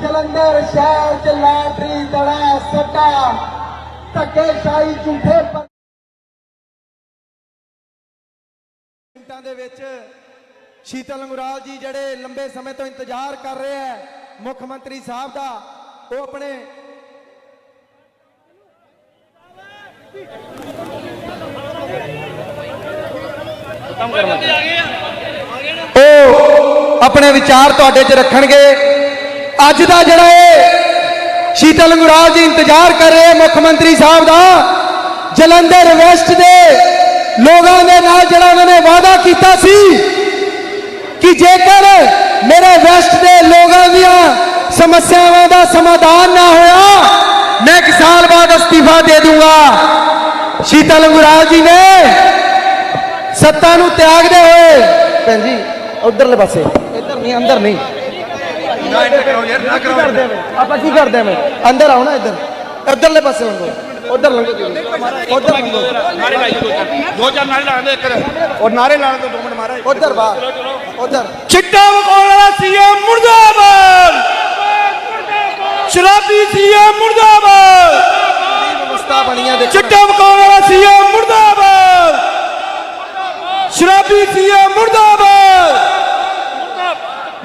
ਜਲੰਧਰ ਸ਼ਹਿਰ ਚ ਲਾਟਰੀ ਦੜਾ ਸੱਟਾ ਧੱਕੇਸ਼ਾਹੀ ਝੂਠੇ ਪ- ਮਿੰਟਾਂ ਦੇ ਵਿੱਚ ਸ਼ੀਤਲ ਅੰਗੁਰਾਲ ਜੀ ਜਿਹੜੇ ਲੰਬੇ ਸਮੇਂ ਤੋਂ ਇੰਤਜ਼ਾਰ ਕਰ ਰਹੇ ਹੈ ਮੁੱਖ ਮੰਤਰੀ ਸਾਹਿਬ ਦਾ ਉਹ ਆਪਣੇ ਉਹ ਆਪਣੇ ਵਿਚਾਰ ਤੁਹਾਡੇ 'ਚ ਰੱਖਣਗੇ। ਅੱਜ ਦਾ ਜਿਹੜਾ ਇਹ ਸ਼ੀਤਲ ਅੰਗੁਰਾਲ ਜੀ ਇੰਤਜ਼ਾਰ ਕਰ ਰਹੇ ਮੁੱਖ ਮੰਤਰੀ ਸਾਹਿਬ ਦਾ ਜਲੰਧਰ ਵੈਸਟ ਦੇ ਲੋਕਾਂ ਦੇ ਨਾਲ ਜਿਹੜਾ ਉਹਨਾਂ ਨੇ ਵਾਅਦਾ ਕੀਤਾ ਸੀ ਕਿ ਜੇਕਰ ਮੇਰੇ ਵੈਸਟ ਦੇ ਲੋਕਾਂ ਦੀਆਂ ਸਮੱਸਿਆਵਾਂ ਦਾ ਸਮਾਧਾਨ ਨਾ ਹੋਇਆ ਮੈਂ ਇੱਕ ਸਾਲ ਬਾਅਦ ਅਸਤੀਫਾ ਦੇ ਦੂੰਗਾ। ਸ਼ੀਤਲ ਅੰਗੁਰਾਲ ਜੀ ਨੇ ਸੱਤਾ ਨੂੰ ਤਿਆਗਦੇ ਹੋਏ ਭੈਣ ਜੀ ਉਧਰਲੇ ਪਾਸੇ। ਇੱਧਰ ਨਹੀਂ ਅੰਦਰ ਨਹੀਂ। ਨਾ ਇੰਟਰ ਕਰੋ ਯਾਰ ਨਾ ਕਰੋ। ਕਰਦੇ ਮੈਂ ਆਪਾਂ ਕੀ ਕਰਦੇ ਮੈਂ ਅੰਦਰ ਆਓ ਨਾ ਇੱਧਰ। ਇੱਧਰਲੇ ਪਾਸੇ ਲੰਘੋ ਉਧਰ ਲੰਘੋ ਉਧਰ। ਲੰਘੋ ਨਾਰੇ ਲਾਈ ਦੋ ਚਾਰ। ਦੋ ਚਾਰ ਨਾਰੇ ਲਾਣ ਦੇ ਇੱਕ ਔਰ ਨਾਰੇ ਲਾਣ ਤੋਂ ਦੋ ਮਿੰਟ ਮਾਰਾ ਉਧਰ ਬਾਹਰ। ਉਧਰ। ਚਿੱਟਾ ਮਕੌਲ ਵਾਲਾ ਸੀਐਮ ਮੁਰਦਾਬਾਦ। ਸ਼ਰਾਬੀ ਸੀਐਮ ਮੁਰਦਾਬਾਦ। ਵਿਵਸਥਾ ਬਣੀਆਂ ਦੇਖੋ ਚਿੱਟਾ ਮਕੌਲ ਵਾਲਾ ਸੀਐਮ ਮੁਰਦਾਬਾਦ। ਸ਼ਰਾਬੀ ਸੀਐਮ ਮੁਰਦਾਬਾਦ।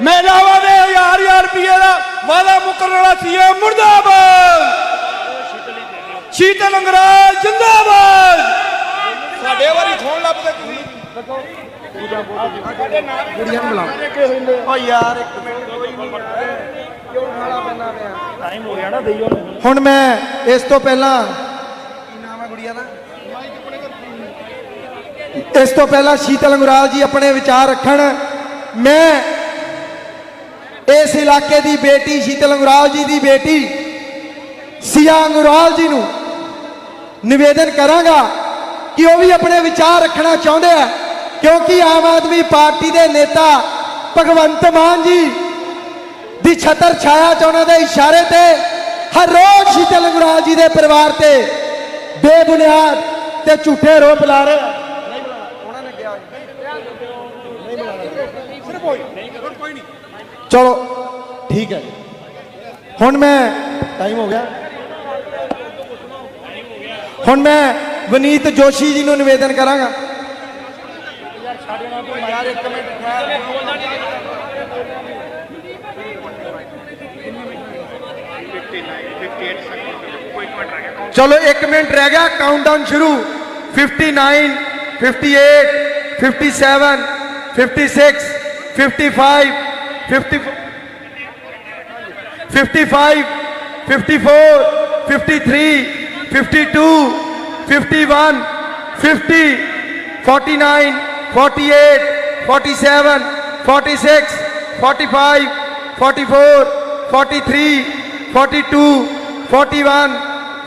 ਮਹਿਲਾਵਾਂ ਦੇ ਹਜ਼ਾਰ ਹਜ਼ਾਰ ਰੁਪਏ ਦਾ ਵਾਦਾ ਮੁਕਰਨ ਵਾਲਾ ਸੀਐਮ ਮੁਰਦਾਬਾਦ। ਸ਼ੀਤਲ ਅੰਗਰਾਜ ਜਿੰਦਾਬਾਦ। ਸਾਡੇ ਵਾਰੀ ਖੋਣ ਲੱਭ ਤੇ ਤੁਸੀਂ। ਕੁੜੀਆਂ ਨੂੰ ਬੁਲਾਓ ਓ ਯਾਰ ਇੱਕ ਮਿੰਟ ਕਿਉਂ ਖਾਣਾ ਪੈਣਾ ਪਿਆ? ਟਾਈਮ ਹੋ ਗਿਆ ਨਾ ਦੇਈਓ ਹੁਣ ਮੈਂ ਇਸ ਤੋਂ ਪਹਿਲਾਂ ਕੀ ਨਾਮ ਹੈ ਗੁੜੀਆ ਦਾ? ਇਸ ਤੋਂ ਪਹਿਲਾਂ ਸ਼ੀਤਲ ਅੰਗੁਰਾਲ ਜੀ ਆਪਣੇ ਵਿਚਾਰ ਰੱਖਣ ਮੈਂ ਇਸ ਇਲਾਕੇ ਦੀ ਬੇਟੀ ਸ਼ੀਤਲ ਅੰਗੁਰਾਲ ਜੀ ਦੀ ਬੇਟੀ ਸਿਆ ਅੰਗੁਰਾਲ ਜੀ ਨੂੰ ਨਿਵੇਦਨ ਕਰਾਂਗਾ ਕਿ ਉਹ ਵੀ ਆਪਣੇ ਵਿਚਾਰ ਰੱਖਣਾ ਚਾਹੁੰਦੇ ਆ, ਕਿਉਂਕਿ ਆਮ ਆਦਮੀ ਪਾਰਟੀ ਦੇ ਨੇਤਾ ਭਗਵੰਤ ਮਾਨ ਜੀ ਦੀ ਛਤਰ ਛਾਇਆ ਚ ਉਹਨਾਂ ਦੇ ਇਸ਼ਾਰੇ ਤੇ ਹਰ ਰੋਜ਼ ਸ਼ੀਤਲ ਅੰਗੁਰਾਲ ਜੀ ਦੇ ਪਰਿਵਾਰ ਤੇ ਬੇਬੁਨਿਆਦ ਤੇ ਝੂਠੇ ਰੋਪ ਲਾ ਰਹੇ ਆ। ਚਲੋ ਠੀਕ ਹੈ ਹੁਣ ਮੈਂ ਟਾਈਮ ਹੋ ਗਿਆ ਹੁਣ ਮੈਂ ਵਨੀਤ ਜੋਸ਼ੀ ਜੀ ਨੂੰ ਨਿਵੇਦਨ ਕਰਾਂਗਾ ਯਾਰ ਇੱਕ ਮਿੰਟ ਚਲੋ 1 ਮਿੰਟ ਰਹਿ ਗਿਆ ਕਾਊਂਟਡਾਊਨ ਸ਼ੁਰੂ 59 58 57 56 55 50 55 54 53 52 51 50 49 48 47 46 45 44 43 42 41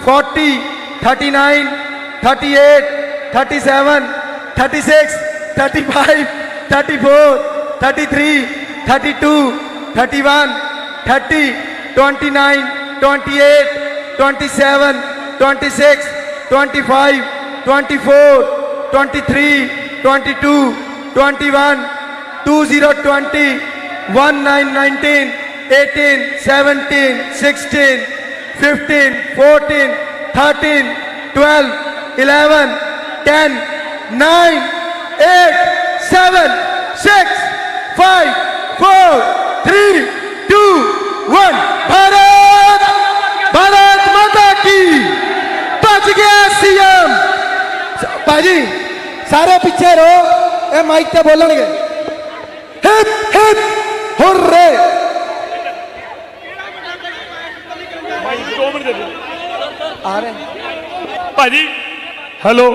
40 39 38 37 36 35 34 33 32, 31, 30, 29, 28, 27, 26, 25, 24, 23, 22, 21, 2020, 1919, 18, 17, 16, 15, 14, 13, 12, 11, 10, 9, 8, 7, 6, 5, 4 3 2 1 भारत भारत माता की बच गया सीएम ਭਾਜੀ ਸਾਰੇ ਪਿੱਛੇ ਰਹੋ ਇਹ ਮਾਈਕ ਤੇ ਬੋਲਣਗੇ ਹਿਪ ਹਿਪ ਹੁਰਰੇ ਦੋ ਮਿੰਟ ਦੇ ਦਿਓ ਆ ਰਹੇ ਭਾਜੀ ਹੈਲੋ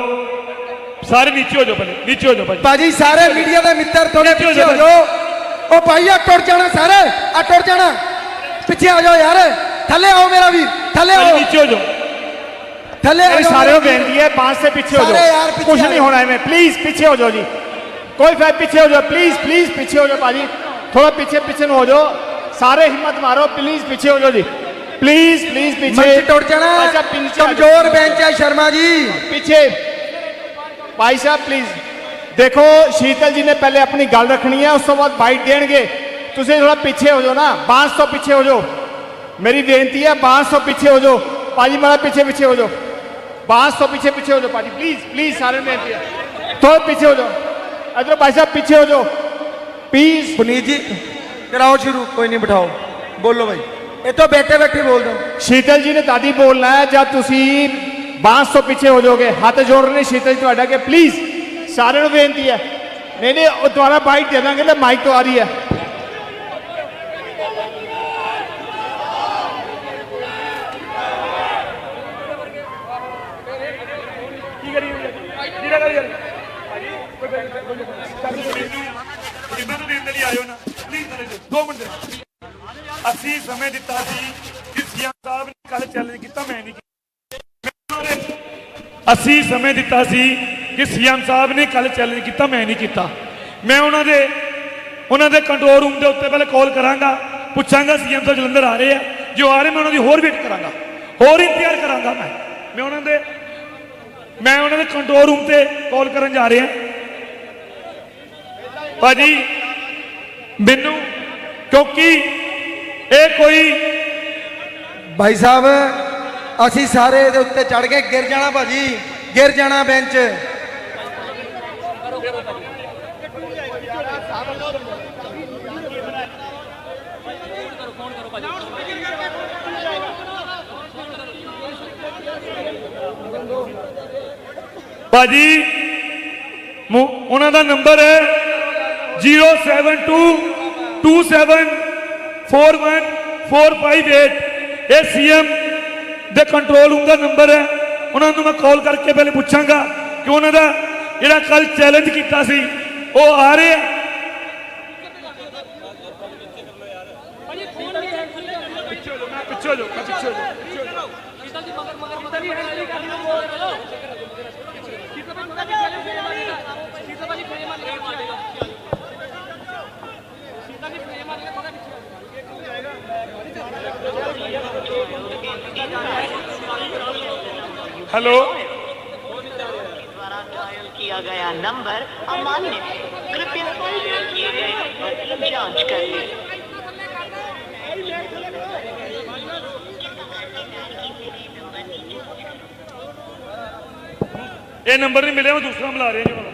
ਸਾਰੇ ਨੀਚੇ ਹੋ ਜਾਓ ਪਹਿਲੇ ਨੀਚੇ ਹੋ ਜਾਓ ਭਾਜੀ ਭਾਜੀ ਸਾਰੇ ਮੀਡੀਆ ਦੇ ਮਿੱਤਰ ਥੋੜੇ ਪਿੱਛੇ ਹੋ ਪਿੱਛੇ ਹੋ ਜਾਓ। ਜਾਓ ਉਹ ਭਾਈ ਆ ਟੁੱਟ ਜਾਣਾ ਸਾਰੇ ਆ ਟੁੱਟ ਜਾਣਾ ਪਿੱਛੇ ਆ ਜਾਓ ਯਾਰ ਥੱਲੇ ਆਓ ਮੇਰਾ ਵੀਰ ਥੱਲੇ ਭਾਜੀ ਆਓ ਨੀਚੇ ਹੋ ਜਾਓ ਥੱਲੇ ਆ मेरे ਜਾਓ सारे ਮੇਰਾ को ਵੀਰ। बेनती है पांच से पीछे हो सारे यार जाओ पीछे कुछ आ नहीं जाओ। होना है मैं प्लीज पीछे हो जाओ जी कोई फाइव पीछे हो जाओ प्लीज प्लीज पीछे हो जाओ पाजी थोड़ा पीछे पीछे न हो जाओ सारे हिम्मत मारो प्लीज पीछे हो जाओ जी प्लीज प्लीज पीछे ਮੰਚ ਟੁੱਟ ਜਾਣਾ अच्छा पीछे आ जाओ। ਕਮਜ਼ੋਰ ਬੈਂਚ ਹੈ ਸ਼ਰਮਾ ਜੀ पीछे भाई साहब प्लीज ਦੇਖੋ ਸ਼ੀਤਲ ਜੀ ਨੇ ਪਹਿਲੇ ਆਪਣੀ ਗੱਲ ਰੱਖਣੀ ਹੈ ਉਸ ਤੋਂ ਬਾਅਦ ਬਾਈਟ ਦੇਣਗੇ। ਤੁਸੀਂ ਥੋੜਾ ਪਿੱਛੇ ਹੋ ਜਾਓ ਨਾ ਬਾਂਸ ਤੋਂ ਪਿੱਛੇ ਹੋ ਜਾਓ। ਮੇਰੀ ਬੇਨਤੀ ਹੈ ਬਾਂਸ ਤੋਂ ਪਿੱਛੇ ਹੋ ਜਾਓ। ਪਾਜੀ ਮਾਰਾ ਪਿੱਛੇ ਪਿੱਛੇ ਹੋ ਜਾਓ। ਬਾਂਸ ਤੋਂ ਪਿੱਛੇ ਪਿੱਛੇ ਹੋ ਜਾਓ ਪਾਜੀ ਪਲੀਜ਼ ਪਲੀਜ਼ ਸਾਰੇ ਬੇਨਤੀ ਹੈ ਥੋੜਾ ਪਿੱਛੇ ਹੋ ਜਾਓ। ਅਦਰ ਭਾਈ ਸਾਹਿਬ ਪਿੱਛੇ ਹੋ ਜਾਓ। ਪਲੀਜ਼ ਪੁਨੀਤ ਜੀ ਕਰਾਓ ਸ਼ੁਰੂ ਕੋਈ ਨਹੀਂ ਬਿਠਾਓ। ਬੋਲੋ ਭਾਈ ਤੋਂ ਬੈਠੇ ਬੈਠੇ ਬੋਲ ਦੋ ਸ਼ੀਤਲ ਜੀ ਨੇ ਦਾਦੀ ਬੋਲਣਾ ਹੈ ਜਾਂ ਤੁਸੀਂ ਬਾਂਸ ਤੋਂ ਪਿੱਛੇ ਹੋ ਜਾਓਗੇ ਹੱਥ ਜੋੜ ਰਹੇ ਸ਼ੀਤਲ ਜੀ ਤੁਹਾਡਾ ਕਿ ਪਲੀਜ਼ ਸਾਰਿਆਂ ਨੂੰ ਬੇਨਤੀ ਹੈ। ਨਹੀਂ ਨਹੀਂ ਉਹ ਦੁਆਰਾ ਬਾਈਟ ਦੇ ਦਾਂਗੇ ਤੇ ਮਾਈਕ ਤੋਂ ਆ ਰਹੀ ਹੈ। ਅਸੀਂ ਸਮੇਂ ਦਿੱਤਾ ਸੀ ਕਿ ਸੀਐਮ ਸਾਹਿਬ ਨੇ ਕੱਲ ਚੈਲੰਜ ਕੀਤਾ ਮੈਂ ਨਹੀਂ ਕੀਤਾ। ਅਸੀਂ ਸਮੇਂ ਦਿੱਤਾ ਸੀ ਕਿ ਸੀਐਮ ਸਾਹਿਬ ਨੇ ਕੱਲ ਚੈਲੰਜ ਕੀਤਾ, ਮੈਂ ਨਹੀਂ ਕੀਤਾ। ਮੈਂ ਉਹਨਾਂ ਦੇ ਉਹਨਾਂ ਦੇ ਕੰਟਰੋਲ ਰੂਮ ਦੇ ਉੱਤੇ ਪਹਿਲੇ ਕਾਲ ਕਰਾਂਗਾ, ਪੁੱਛਾਂਗਾ ਸੀਐਮ ਸਾਹਿਬ ਜਲੰਧਰ ਆ ਰਹੇ ਆ। ਜੋ ਆ ਰਹੇ, ਮੈਂ ਉਹਨਾਂ ਦੀ ਹੋਰ ਵੇਟ ਕਰਾਂਗਾ। ਹੋਰ ਇੰਤਜ਼ਾਰ ਕਰਾਂਗਾ ਮੈਂ। ਮੈਂ ਉਹਨਾਂ ਦੇ, ਮੈਂ ਉਹਨਾਂ ਦੇ ਕੰਟਰੋਲ ਰੂਮ ਤੇ ਕਾਲ ਕਰਨ ਜਾ ਰਿਹਾ। ਭਾਜੀ, ਮੈਨੂੰ, ਕਿਉਂਕਿ ਇਹ ਕੋਈ ਭਾਈ ਸਾਹਿਬ, ਅਸੀਂ ਸਾਰੇ ਇਹਦੇ ਉੱਤੇ ਚੜ ਕੇ ਗਿਰ ਜਾਣਾ ਭਾਜੀ, ਗਿਰ ਜਾਣਾ ਬੈਂਚ। ਭਾਜੀ ਉਹਨਾਂ ਦਾ ਨੰਬਰ ਹੈ 07227414558 ਇਹ ਸੀਐਮ ਦੇ ਕੰਟਰੋਲ ਰੂਮ ਦਾ ਨੰਬਰ ਹੈ। ਉਹਨਾਂ ਨੂੰ ਮੈਂ ਕਾਲ ਕਰਕੇ ਪਹਿਲੇ ਪੁੱਛਾਂਗਾ ਕਿ ਉਹਨਾਂ ਦਾ ਜਿਹੜਾ ਕੱਲ ਚੈਲੰਜ ਕੀਤਾ ਸੀ, ਉਹ ਆ ਰਹੇ हेलो। किया गया नंबर अमान्य कृपया जाँच कर ये नंबर नहीं मिले, मैं दूसरा मिला रहे हैं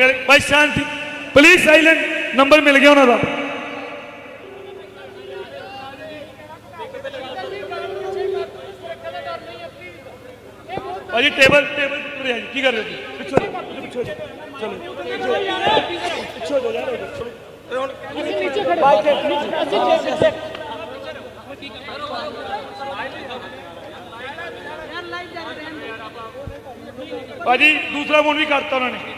ਮੇਰੇ ਭਾਈ ਸ਼ਾਂਤੀ ਪਲੀਜ਼ ਸਾਇਲੈਂਟ ਨੰਬਰ ਮਿਲ ਗਿਆ ਉਹਨਾਂ ਦਾ। ਭਾਜੀ ਟੇਬਲ ਟੇਬਲ ਤੇ ਜੀ ਕੀ ਕਰ ਰਹੇ ਹੋ ਪਿੱਛੇ ਹੋ ਜਾਓ, ਪਿੱਛੇ ਹੋ ਜਾਓ। ਚਲੋ ਪਿੱਛੇ ਹੋ ਜਾਓ ਯਾਰ ਚਲੋ। ਭਾਜੀ ਦੂਸਰਾ ਫੋਨ ਵੀ ਕਰਤਾ ਉਹਨਾਂ ਨੇ।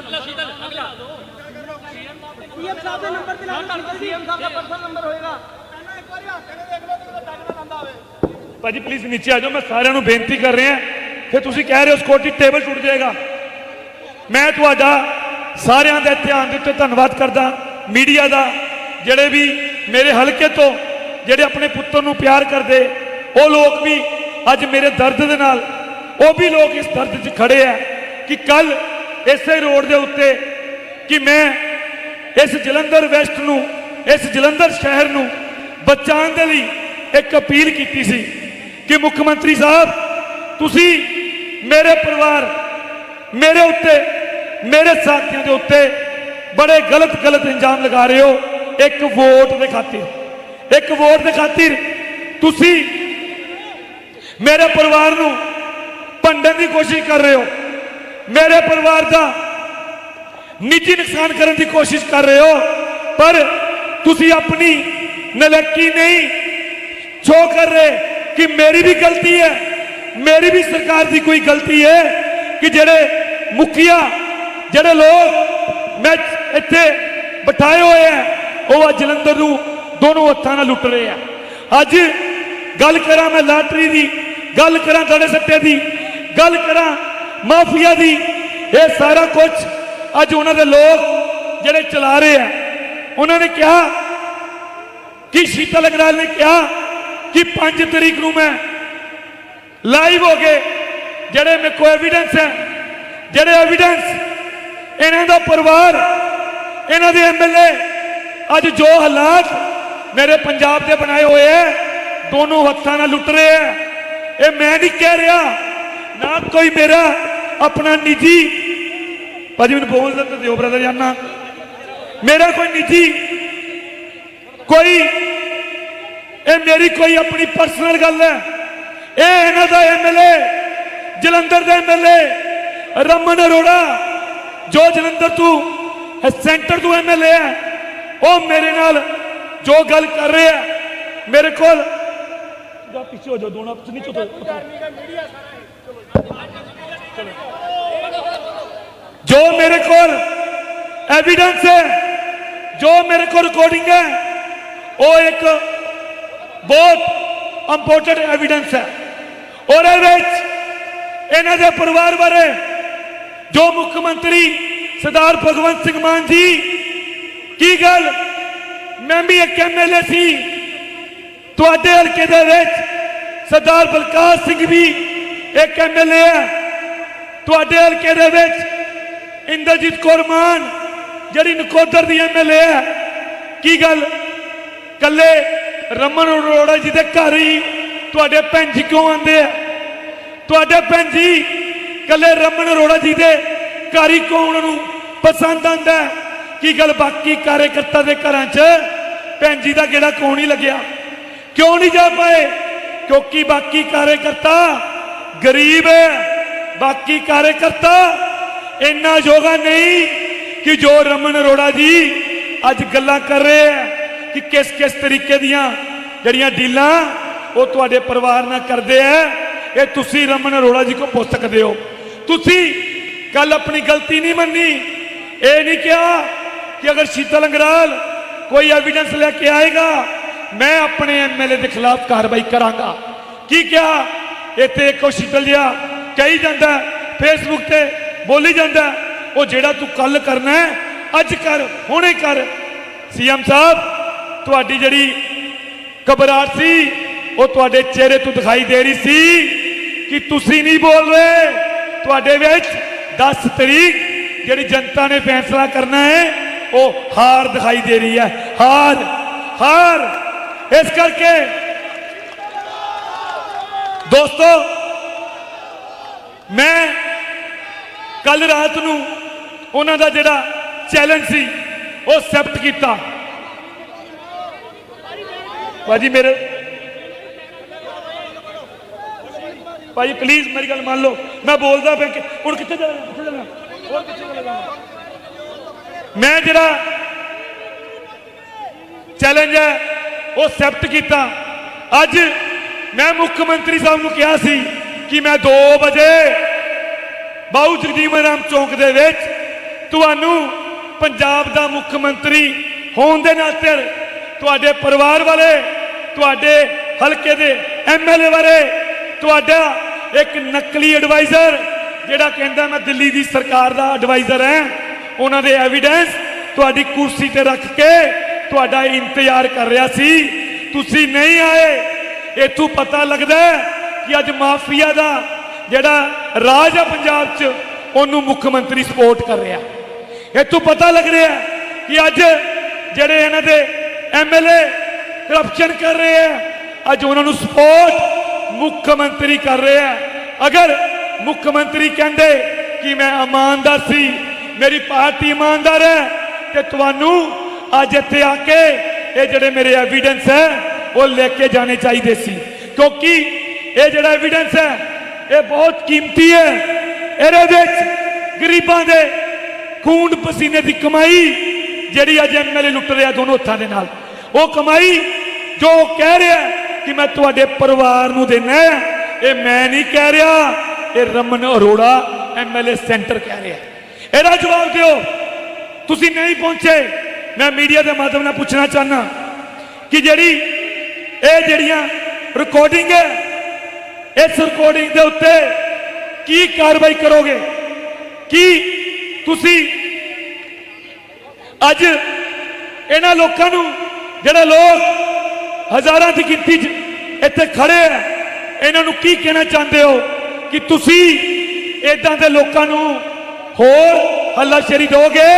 ਅਗਲਾ ਅਗਲਾ ਅਗਲਾ ਸੀਐਮ ਸਾਹਿਬ ਦੇ ਨੰਬਰ ਤੇ ਲਾ ਸੀਐਮ ਸਾਹਿਬ ਦਾ ਪਰਸਨਲ ਨੰਬਰ ਹੋਏਗਾ ਭਾਜੀ ਪਲੀਜ਼ ਨੀਚੇ ਆ ਜਾਓ, ਮੈਂ ਸਾਰਿਆਂ ਨੂੰ ਬੇਨਤੀ ਕਰ ਰਿਹਾ। ਫਿਰ ਤੁਸੀਂ ਕਹਿ ਰਹੇ ਹੋ ਸਕੋਟੀ ਟੇਬਲ ਟੁੱਟ ਜਾਏਗਾ। ਮੈਂ ਤੁਹਾਡਾ ਸਾਰਿਆਂ ਦੇ ਧਿਆਨ ਦੇ ਉੱਤੇ ਧੰਨਵਾਦ ਕਰਦਾ। ਮੀਡੀਆ ਦਾ, ਜਿਹੜੇ ਵੀ ਮੇਰੇ ਹਲਕੇ ਤੋਂ ਜਿਹੜੇ ਆਪਣੇ ਪੁੱਤਰ ਨੂੰ ਪਿਆਰ ਕਰਦੇ, ਉਹ ਲੋਕ ਵੀ ਅੱਜ ਮੇਰੇ ਦਰਦ ਦੇ ਨਾਲ, ਉਹ ਵੀ ਲੋਕ ਇਸ ਦਰਦ 'ਚ ਖੜੇ ਆ ਕਿ ਕੱਲ ਇਸੇ ਰੋਡ ਦੇ ਉੱਤੇ ਕਿ ਮੈਂ ਇਸ ਜਲੰਧਰ ਵੈਸਟ ਨੂੰ, ਇਸ ਜਲੰਧਰ ਸ਼ਹਿਰ ਨੂੰ ਬਚਾਉਣ ਦੇ ਲਈ ਇੱਕ ਅਪੀਲ ਕੀਤੀ ਸੀ ਕਿ ਮੁੱਖ ਮੰਤਰੀ ਸਾਹਿਬ, ਤੁਸੀਂ ਮੇਰੇ ਪਰਿਵਾਰ, ਮੇਰੇ ਉੱਤੇ, ਮੇਰੇ ਸਾਥੀਆਂ ਦੇ ਉੱਤੇ ਬੜੇ ਗਲਤ ਗਲਤ ਇੰਜਾਮ ਲਗਾ ਰਹੇ ਹੋ। ਇੱਕ ਵੋਟ ਦੇ ਖਾਤਰ, ਇੱਕ ਵੋਟ ਦੇ ਖਾਤਰ ਤੁਸੀਂ ਮੇਰੇ ਪਰਿਵਾਰ ਨੂੰ ਭੰਡਣ ਦੀ ਕੋਸ਼ਿਸ਼ ਕਰ ਰਹੇ ਹੋ। ਮੇਰੇ ਪਰਿਵਾਰ ਦਾ ਨਿੱਜੀ ਨੁਕਸਾਨ ਕਰਨ ਦੀ ਕੋਸ਼ਿਸ਼ ਕਰ ਰਹੇ ਹੋ, ਪਰ ਤੁਸੀਂ ਆਪਣੀ ਨਲਕੀ ਨਹੀਂ ਸ਼ੋ ਕਰ ਰਹੇ ਕਿ ਮੇਰੀ ਵੀ ਗਲਤੀ ਹੈ, ਮੇਰੀ ਵੀ ਸਰਕਾਰ ਦੀ ਕੋਈ ਗਲਤੀ ਹੈ ਕਿ ਜਿਹੜੇ ਮੁਖੀਆ, ਜਿਹੜੇ ਲੋਕ ਮੈਂ ਇੱਥੇ ਬਿਠਾਏ ਹੋਏ ਆ, ਉਹ ਅੱਜ ਜਲੰਧਰ ਨੂੰ ਦੋਨੋਂ ਹੱਥਾਂ ਨਾਲ ਲੁੱਟ ਰਹੇ ਆ। ਅੱਜ ਗੱਲ ਕਰਾਂ ਮੈਂ ਲਾਟਰੀ ਦੀ, ਗੱਲ ਕਰਾਂ ਤੁਹਾਡੇ ਸੱਟੇ ਦੀ, ਗੱਲ ਕਰਾਂ ਮਾਫੀਆ ਦੀ। ਇਹ ਸਾਰਾ ਕੁਝ ਅੱਜ ਉਹਨਾਂ ਦੇ ਲੋਕ ਜਿਹੜੇ ਚਲਾ ਰਹੇ ਆ, ਉਹਨਾਂ ਨੇ ਕਿਹਾ ਕਿ ਸ਼ੀਤਲ ਅਗਰਾਲ ਨੇ ਕਿਹਾ ਕਿ 5 ਤਰੀਕ ਨੂੰ ਮੈਂ ਲਾਈਵ ਹੋ ਕੇ ਜਿਹੜੇ ਮੇਰੇ ਕੋਲ ਐਵੀਡੈਂਸ ਹੈ, ਜਿਹੜੇ ਐਵੀਡੈਂਸ ਇਹਨਾਂ ਦਾ ਪਰਿਵਾਰ, ਇਹਨਾਂ ਦੇ ਐਮਐਲਏ ਅੱਜ ਜੋ ਹਾਲਾਤ ਮੇਰੇ ਪੰਜਾਬ ਦੇ ਬਣਾਏ ਹੋਏ ਐ ਦੋਨੋਂ ਹੱਥਾਂ ਨਾਲ ਲੁੱਟ ਰਹੇ ਐ ਇਹ ਮੈਂ ਨਹੀਂ ਕਹਿ ਰਿਹਾ ਨਾ ਕੋਈ ਮੇਰਾ, ਆਪਣਾ ਨਿੱਜੀ। ਭਾਜੀ, ਮੈਨੂੰ ਬੋਲ ਤਾਂ ਦਿਓ ਬ੍ਰਦਰ ਜਾਨਾ। ਮੇਰਾ ਕੋਈ ਨਿੱਜੀ, ਕੋਈ, ਇਹ ਮੇਰੀ ਕੋਈ ਆਪਣੀ ਪਰਸਨਲ ਗੱਲ ਹੈ। ਇਹ ਇਹਨਾਂ ਦਾ ਐਮਐਲਏ ਜਲੰਧਰ ਦਾ ਐਮਐਲਏ ਰਮਨ ਅਰੋੜਾ, ਜੋ ਜਲੰਧਰ ਤੋਂ ਸੈਂਟਰ ਤੋਂ ਐਮਐਲਏ ਹੈ। ਉਹ ਮੇਰੇ ਨਾਲ ਜੋ ਗੱਲ ਕਰ ਰਿਹਾ ਮੇਰੇ ਕੋਲ ਜਾ ਪਿੱਛੇ ਹੋ ਜਾ ਦੋਨਾਂ ਪਿੱਛੇ ਨਹੀਂ ਚੁੱਪ ਜੋ ਮੇਰੇ ਕੋਲ ਐਵੀਡੈਂਸ ਹੈ ਜੋ ਮੇਰੇ ਕੋਲ ਰਿਕਾਰਡਿੰਗ ਹੈ ਉਹ ਇੱਕ ਬਹੁਤ ਇੰਪੋਰਟੈਂਟ ਐਵੀਡੈਂਸ ਹੈ। ਔਰ ਇਹ ਵਿੱਚ ਇਹਨਾਂ ਦੇ ਪਰਿਵਾਰ ਬਾਰੇ ਜੋ ਮੁੱਖ ਮੰਤਰੀ ਸਰਦਾਰ ਭਗਵੰਤ ਸਿੰਘ ਮਾਨ ਜੀ ਕੀ ਗੱਲ? ਮੈਂ ਵੀ ਇੱਕ ਐਮਐਲਏ ਸੀ। ਤੁਹਾਡੇ ਹਲਕੇ ਦੇ ਵਿੱਚ ਸਰਦਾਰ ਬਲਕਾਰ ਸਿੰਘ ਵੀ ਇੱਕ ਐਮਐਲਏ ਹੈ। ਤੁਹਾਡੇ ਹਲਕੇ ਦੇ ਵਿੱਚ ਇੰਦਰਜੀਤ ਕੌਰ ਮਾਨ, ਜਿਹੜੀ ਨਕੋਦਰ ਦੀ ਐਮਐਲਏ ਹੈ। ਕੀ ਗੱਲ? ਕੱਲੇ ਰਮਨ ਅਰੋੜਾ ਜੀ ਦੇ ਘਰ ਹੀ ਤੁਹਾਡੇ ਭੈਣ ਜੀ ਕਿਉਂ ਆਉਂਦੇ ਆ? ਤੁਹਾਡੇ ਭੈਣ ਜੀ ਕੱਲੇ ਰਮਨ ਅਰੋੜਾ ਜੀ ਦੇ ਘਰ ਹੀ ਕਿਉਂ ਉਹਨਾਂ ਨੂੰ ਪਸੰਦ ਆਂਦਾ ਕੀ ਗੱਲ ਬਾਕੀ ਕਾਰਜਕਰਤਾ ਦੇ ਘਰਾਂ 'ਚ ਭੈਣ ਜੀ ਦਾ ਗੇੜਾ ਕਿਉਂ ਹੀ ਲੱਗਿਆ? ਕਿਉਂ ਨਹੀਂ ਜਾ ਪਾਏ? ਕਿਉਂਕਿ ਬਾਕੀ ਕਾਰਜਕਰਤਾ ਗਰੀਬ ਹੈ। ਬਾਕੀ ਕਾਰਜਕਰਤਾ ਇੰਨਾ ਯੋਗਾ ਨਹੀਂ ਕਿ ਜੋ ਰਮਨ ਅਰੋੜਾ ਜੀ ਅੱਜ ਗੱਲਾਂ ਕਰ ਰਹੇ ਆ ਕਿ ਕਿਸ ਕਿਸ ਤਰੀਕੇ ਦੀਆਂ ਜਿਹੜੀਆਂ ਡੀਲਾਂ ਉਹ ਤੁਹਾਡੇ ਪਰਿਵਾਰ ਨਾਲ ਕਰਦੇ ਆ ਇਹ ਤੁਸੀਂ ਰਮਨ ਅਰੋੜਾ ਜੀ ਕੋ ਪੁੱਛ ਸਕਦੇ ਹੋ। ਤੁਸੀਂ ਕੱਲ ਆਪਣੀ ਗਲਤੀ ਨਹੀਂ ਮੰਨੀ। ਇਹ ਨਹੀਂ ਕਿਹਾ ਕਿ ਅਗਰ ਸ਼ੀਤਲ ਅੰਗਰਾਲ ਕੋਈ ਐਵੀਡੈਂਸ ਲੈ ਕੇ ਆਏਗਾ ਮੈਂ ਆਪਣੇ ਐਮਐਲਏ ਦੇ ਖਿਲਾਫ ਕਾਰਵਾਈ ਕਰਾਂਗਾ। ਕੀ ਕਿਹਾ? ਇੱਥੇ ਇੱਕੋ ਸ਼ੀਤਲ ਕਹੀ ਜਾਂਦਾ ਫੇਸਬੁੱਕ ਤੇ ਬੋਲੀ ਜਾਂਦਾ, ਉਹ ਜਿਹੜਾ ਤੂੰ ਕੱਲ ਕਰਨਾ ਹੈ, ਅੱਜ ਕਰ, ਹੁਣੇ ਕਰ। ਸੀਐਮ ਸਾਹਿਬ, ਤੁਹਾਡੀ ਜਿਹੜੀ ਘਬਰਾਹਟ ਸੀ, ਉਹ ਤੁਹਾਡੇ ਚਿਹਰੇ ਤੋਂ ਦਿਖਾਈ ਦੇ ਰਹੀ ਸੀ ਕਿ ਤੁਸੀਂ ਨਹੀਂ ਬੋਲ ਰਹੇ। ਤੁਹਾਡੇ ਵਿੱਚ 10 ਤਰੀਕ ਜਿਹੜੀ ਜਨਤਾ ਨੇ ਫੈਸਲਾ ਕਰਨਾ ਹੈ, ਉਹ ਹਾਰ ਦਿਖਾਈ ਦੇ ਰਹੀ ਹੈ। ਹਾਰ ਹਾਰ। ਇਸ ਕਰਕੇ ਦੋਸਤੋ, ਮੈਂ ਕੱਲ ਰਾਤ ਨੂੰ ਉਹਨਾਂ ਦਾ ਜਿਹੜਾ ਚੈਲੰਜ ਸੀ, ਉਹ ਐਕਸੈਪਟ ਕੀਤਾ। ਭਾਜੀ ਮੇਰੇ ਭਾਜੀ ਪਲੀਜ਼ ਮੇਰੀ ਗੱਲ ਮੰਨ ਲਓ। ਮੈਂ ਬੋਲਦਾ ਪਿਆ ਕਿ ਹੁਣ ਕਿੱਥੇ ਜਾਣਾ ਕਿੱਥੇ ਜਾਣਾ? ਹੋਰ ਕਿੱਥੇ ਜਾਣਾ ਮੈਂ ਜਿਹੜਾ ਚੈਲੰਜ ਹੈ ਉਹ ਐਕਸੈਪਟ ਕੀਤਾ। ਅੱਜ ਮੈਂ ਮੁੱਖ ਮੰਤਰੀ ਸਾਹਿਬ ਨੂੰ ਕਿਹਾ ਸੀ ਕਿ ਮੈਂ 2 ਵਜੇ ਬਾਊ ਜਗਜੀਵਨ ਰਾਮ ਚੌਂਕ ਦੇ ਵਿੱਚ ਤੁਹਾਨੂੰ ਪੰਜਾਬ ਦਾ ਮੁੱਖ ਮੰਤਰੀ ਹੋਣ ਦੇ ਨਾਤੇ ਤੁਹਾਡੇ ਪਰਿਵਾਰ ਵਾਲੇ, ਤੁਹਾਡੇ ਹਲਕੇ ਦੇ ਐਮਐਲਏ ਬਾਰੇ ਤੁਹਾਡਾ ਇੱਕ ਨਕਲੀ ਐਡਵਾਈਜ਼ਰ ਜਿਹੜਾ ਕਹਿੰਦਾ ਮੈਂ ਦਿੱਲੀ ਦੀ ਸਰਕਾਰ ਦਾ ਐਡਵਾਈਜ਼ਰ ਹਾਂ, ਉਹਨਾਂ ਦੇ ਐਵੀਡੈਂਸ ਤੁਹਾਡੀ ਕੁਰਸੀ ਤੇ ਰੱਖ ਕੇ ਤੁਹਾਡਾ ਇੰਤਜ਼ਾਰ ਕਰ ਰਿਹਾ ਸੀ। ਤੁਸੀਂ ਨਹੀਂ ਆਏ। ਇਥੋਂ ਪਤਾ ਲੱਗਦਾ ਕਿ ਅੱਜ ਮਾਫੀਆ ਦਾ ਜਿਹੜਾ ਰਾਜ ਹੈ ਪੰਜਾਬ 'ਚ, ਉਹਨੂੰ ਮੁੱਖ ਮੰਤਰੀ ਸਪੋਰਟ ਕਰ ਰਿਹਾ। ਇਥੋਂ ਪਤਾ ਲੱਗ ਰਿਹਾ ਕਿ ਅੱਜ ਜਿਹੜੇ ਇਹਨਾਂ ਦੇ ਐਮਐਲਏ ਕਰਪਸ਼ਨ ਕਰ ਰਹੇ ਆ ਅੱਜ ਉਹਨਾਂ ਨੂੰ ਸਪੋਰਟ ਮੁੱਖ ਮੰਤਰੀ ਕਰ ਰਿਹਾ ਅਗਰ ਮੁੱਖ ਮੰਤਰੀ ਕਹਿੰਦੇ ਕਿ ਮੈਂ ਇਮਾਨਦਾਰ ਸੀ, ਮੇਰੀ ਪਾਰਟੀ ਇਮਾਨਦਾਰ ਹੈ, ਤੇ ਤੁਹਾਨੂੰ ਅੱਜ ਇੱਥੇ ਆ ਕੇ ਇਹ ਜਿਹੜੇ ਮੇਰੇ ਐਵੀਡੈਂਸ ਹੈ, ਉਹ ਲੈ ਕੇ ਜਾਣੇ ਚਾਹੀਦੇ ਸੀ। ਕਿਉਂਕਿ ਇਹ ਜਿਹੜਾ ਐਵੀਡੈਂਸ ਹੈ, ਇਹ ਬਹੁਤ ਕੀਮਤੀ ਹੈ। ਇਹਦੇ ਵਿੱਚ ਗਰੀਬਾਂ ਦੇ ਖੂਨ ਪਸੀਨੇ ਦੀ ਕਮਾਈ, ਜਿਹੜੀ ਅੱਜ ਐਮਐਲਏ ਲੁੱਟ ਰਿਹਾ ਦੋਨੋਂ ਹੱਥਾਂ ਦੇ ਨਾਲ, ਉਹ ਕਮਾਈ ਜੋ ਉਹ ਕਹਿ ਰਿਹਾ ਕਿ ਮੈਂ ਤੁਹਾਡੇ ਪਰਿਵਾਰ ਨੂੰ ਦੇਣਾ ਇਹ ਮੈਂ ਨਹੀਂ ਕਹਿ ਰਿਹਾ, ਇਹ ਰਮਨ ਅਰੋੜਾ ਐਮਐਲਏ ਸੈਂਟਰ ਕਹਿ ਰਿਹਾ ਇਹਦਾ ਜਵਾਬ ਦਿਓ। ਤੁਸੀਂ ਨਹੀਂ ਪਹੁੰਚੇ। ਮੈਂ ਮੀਡੀਆ ਦੇ ਮਾਧਿਅਮ ਨਾਲ ਪੁੱਛਣਾ ਚਾਹਨਾ ਕਿ ਜਿਹੜੀ ਇਹ ਜਿਹੜੀਆਂ ਰਿਕਾਰਡਿੰਗ ਹੈ, ਇਸ ਰਿਕਾਰਡਿੰਗ ਦੇ ਉੱਤੇ ਕੀ ਕਾਰਵਾਈ ਕਰੋਗੇ? ਕੀ ਤੁਸੀਂ ਅੱਜ ਇਹਨਾਂ ਲੋਕਾਂ ਨੂੰ ਜਿਹੜੇ ਲੋਕ ਹਜ਼ਾਰਾਂ ਦੀ ਗਿਣਤੀ 'ਚ ਇੱਥੇ ਖੜੇ ਆ, ਇਹਨਾਂ ਨੂੰ ਕੀ ਕਹਿਣਾ ਚਾਹੁੰਦੇ ਹੋ ਕਿ ਤੁਸੀਂ ਇਦਾਂ ਦੇ ਲੋਕਾਂ ਨੂੰ ਹੋਰ ਹੱਲਾਸ਼ੇਰੀ ਦੋਗੇ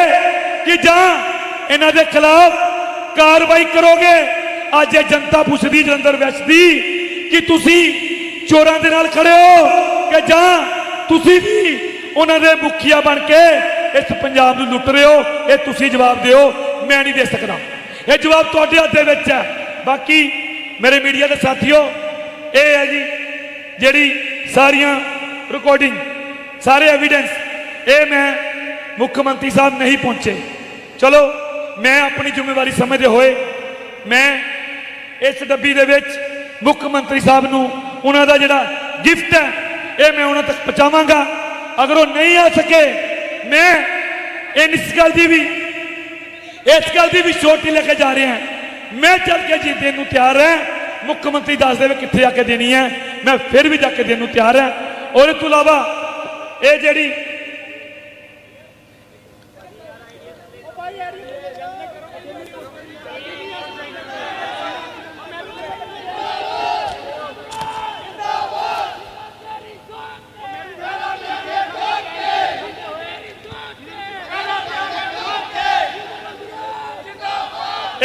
ਕਿ ਜਾਂ ਇਹਨਾਂ ਦੇ ਖਿਲਾਫ ਕਾਰਵਾਈ ਕਰੋਗੇ? ਅੱਜ ਇਹ ਜਨਤਾ ਪੁੱਛਦੀ, ਜਲੰਧਰ ਵੈਸਟ ਦੀ ਕਿ ਤੁਸੀਂ ਚੋਰਾਂ ਦੇ ਨਾਲ ਖੜੇ ਹੋ ਕਿ ਜਾਂ ਤੁਸੀਂ ਵੀ ਉਹਨਾਂ ਦੇ ਮੁਖੀਆ ਬਣ ਕੇ ਇਸ ਪੰਜਾਬ ਨੂੰ ਲੁੱਟ ਰਹੇ ਹੋ? ਇਹ ਤੁਸੀਂ ਜਵਾਬ ਦਿਓ, ਮੈਂ ਨਹੀਂ ਦੇ ਸਕਦਾ। ਇਹ ਜਵਾਬ ਤੁਹਾਡੇ ਹੱਥ ਦੇ ਵਿੱਚ ਹੈ। ਬਾਕੀ ਮੇਰੇ ਮੀਡੀਆ ਦੇ ਸਾਥੀਓ, ਇਹ ਹੈ ਜੀ ਜਿਹੜੀ ਸਾਰੀਆਂ ਰਿਕਾਰਡਿੰਗ ਸਾਰੇ ਐਵੀਡੈਂਸ ਇਹ ਮੈਂ ਮੁੱਖ ਮੰਤਰੀ ਸਾਹਿਬ ਨਹੀਂ ਪਹੁੰਚੇ। ਚਲੋ ਮੈਂ ਆਪਣੀ ਜ਼ਿੰਮੇਵਾਰੀ ਸਮਝਦੇ ਹੋਏ ਮੈਂ ਇਸ ਡੱਬੀ ਦੇ ਵਿੱਚ ਮੁੱਖ ਮੰਤਰੀ ਸਾਹਿਬ ਨੂੰ ਉਹਨਾਂ ਦਾ ਜਿਹੜਾ ਗਿਫਟ ਹੈ, ਇਹ ਮੈਂ ਉਹਨਾਂ ਤੱਕ ਪਹੁੰਚਾਵਾਂਗਾ। ਅਗਰ ਉਹ ਨਹੀਂ ਆ ਸਕੇ, ਮੈਂ ਇਹ ਇਸ ਗੱਲ ਦੀ ਵੀ, ਇਸ ਗੱਲ ਦੀ ਵੀ ਛੋਟੀ ਲੈ ਕੇ ਜਾ ਰਿਹਾ ਮੈਂ ਚੱਲ ਕੇ ਜੀ ਦੇਣ ਨੂੰ ਤਿਆਰ ਹਾਂ। ਮੁੱਖ ਮੰਤਰੀ ਦੱਸ ਦੇਵੇ ਕਿੱਥੇ ਜਾ ਕੇ ਦੇਣੀ ਹੈ। ਮੈਂ ਫਿਰ ਵੀ ਜਾ ਕੇ ਦੇਣ ਨੂੰ ਤਿਆਰ ਹਾਂ। ਔਰ ਇਸ ਤੋਂ ਇਲਾਵਾ ਇਹ ਜਿਹੜੀ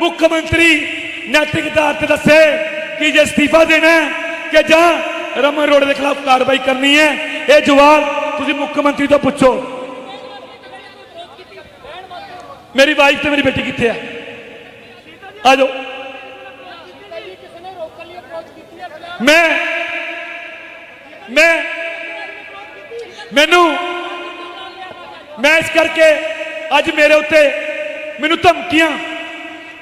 ਮੁੱਖ ਮੰਤਰੀ ਨੈਤਿਕ ਆਧਾਰ ਤੇ ਦੱਸੇ ਕਿ ਜੇ ਅਸਤੀਫਾ ਦੇਣਾ ਕਿ ਜਾਂ ਰਮਨ ਰੋਡ ਦੇ ਖਿਲਾਫ ਕਾਰਵਾਈ ਕਰਨੀ ਹੈ, ਇਹ ਜਵਾਬ ਤੁਸੀਂ ਮੁੱਖ ਮੰਤਰੀ ਤੋਂ ਪੁੱਛੋ। ਮੇਰੀ ਵਾਈਫ ਤੇ ਮੇਰੀ ਬੇਟੀ ਕਿੱਥੇ ਆ? ਆ ਜਾਓ ਮੈਂ ਮੈਂ, ਮੈਨੂੰ, ਮੈਂ ਇਸ ਕਰਕੇ ਅੱਜ ਮੇਰੇ ਉੱਤੇ ਮੈਨੂੰ ਧਮਕੀਆਂ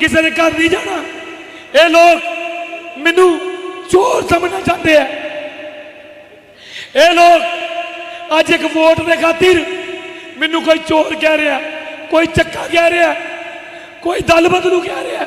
ਕਿਸੇ ਦੇ ਘਰ ਨਹੀਂ ਜਾਣਾ। ਇਹ ਲੋਕ ਮੈਨੂੰ ਚੋਰ ਸਮਝਣਾ ਚਾਹੁੰਦੇ ਆ। ਇਹ ਲੋਕ ਅੱਜ ਇੱਕ ਵੋਟ ਦੇ ਖਾਤਰ ਮੈਨੂੰ ਕੋਈ ਚੋਰ ਕਹਿ ਰਿਹਾ, ਕੋਈ ਚੱਕਾ ਕਹਿ ਰਿਹਾ, ਕੋਈ ਦਲ ਬਦਲੂ ਕਹਿ ਰਿਹਾ।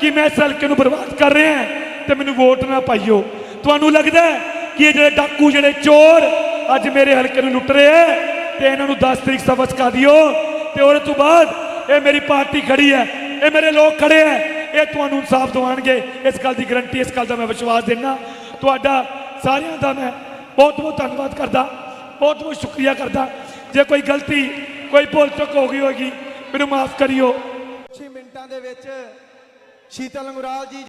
ਕਿ ਮੈਂ ਇਸ ਹਲਕੇ ਨੂੰ ਬਰਬਾਦ ਕਰ ਰਿਹਾ ਹਾਂ, ਤੇ ਮੈਨੂੰ ਵੋਟ ਨਾ ਪਾਈਓ। ਤੁਹਾਨੂੰ ਲੱਗਦਾ ਕਿ ਇਹ ਜਿਹੜੇ ਡਾਕੂ, ਜਿਹੜੇ ਚੋਰ ਅੱਜ ਮੇਰੇ ਹਲਕੇ ਨੂੰ ਲੁੱਟ ਰਹੇ ਹੈ, ਤੇ ਇਹਨਾਂ ਨੂੰ 10 ਤਰੀਕ ਸਬਕ ਸਿਖਾ ਦਿਓ? ਤੇ ਉਹਦੇ ਤੋਂ ਬਾਅਦ ਇਹ ਮੇਰੀ ਪਾਰਟੀ ਖੜੀ ਹੈ, ਇਹ ਮੇਰੇ ਲੋਕ ਖੜੇ ਹੈ, ਇਹ ਤੁਹਾਨੂੰ ਇਨਸਾਫ ਦਿਵਾਉਣਗੇ। ਇਸ ਗੱਲ ਦੀ ਗਰੰਟੀ ਇਸ ਗੱਲ ਦਾ ਮੈਂ ਵਿਸ਼ਵਾਸ ਦਿੰਦਾ। ਤੁਹਾਡਾ ਸਾਰਿਆਂ ਦਾ ਮੈਂ ਬਹੁਤ ਬਹੁਤ ਧੰਨਵਾਦ ਕਰਦਾ ਬਹੁਤ ਬਹੁਤ ਸ਼ੁਕਰੀਆ ਕਰਦਾ। ਜੇ ਕੋਈ ਗਲਤੀ, ਕੋਈ ਭੁੱਲ ਚੁੱਕ ਹੋ ਗਈ ਹੋਏਗੀ, ਮੈਨੂੰ ਮਾਫ ਕਰਿਓ। ਕੁਝ ਮਿੰਟਾਂ ਦੇ ਵਿੱਚ ਸ਼ੀਤਲ ਅੰਗੁਰਾਲ ਜੀ